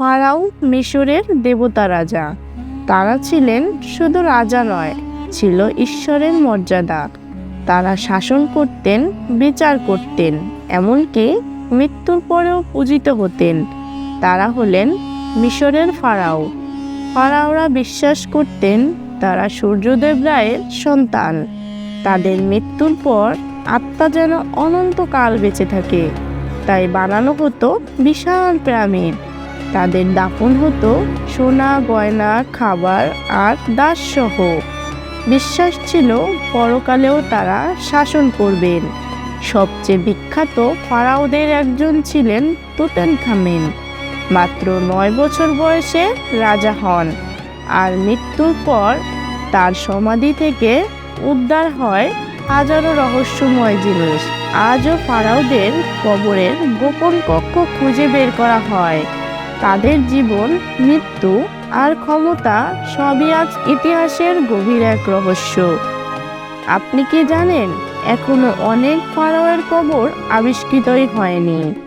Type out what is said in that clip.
Pharaoh মিশরের দেবতা রাজা। তারা ছিলেন শুধু রাজা নয়, ছিল ঈশ্বরের মর্যাদা। তারা শাসন করতেন, বিচার করতেন, এমনকি মৃত্যুর পরেও পূজিত হতেন। তারা হলেন মিশরের ফারাও। ফারাওরা বিশ্বাস করতেন, তারা সূর্যদেব রায়ের সন্তান। তাদের মৃত্যুর পর আত্মা যেন অনন্তকাল বেঁচে থাকে। তাই বানানো হতো বিশাল পিরামিড। তাদের দাফন হতো সোনা, গয়না, খাবার আর দাসসহ। বিশ্বাস ছিল পরকালেও তারা শাসন করবেন। সবচেয়ে বিখ্যাত ফারাওদের একজন ছিলেন তুতেন খামেন মাত্র নয় বছর বয়সে রাজা হন আর মৃত্যুর পর তার সমাধি থেকে উদ্ধার হয় হাজারো রহস্যময় জিনিস। আজও ফারাওদের কবরের গোপন কক্ষ খুঁজে বের করা হয়। তাদের জীবন, মৃত্যু আর ক্ষমতা সবই আজ ইতিহাসের গভীর এক রহস্য। আপনি কি জানেন, এখনও অনেক ফারাওয়ের কবর আবিষ্কৃতই হয়নি।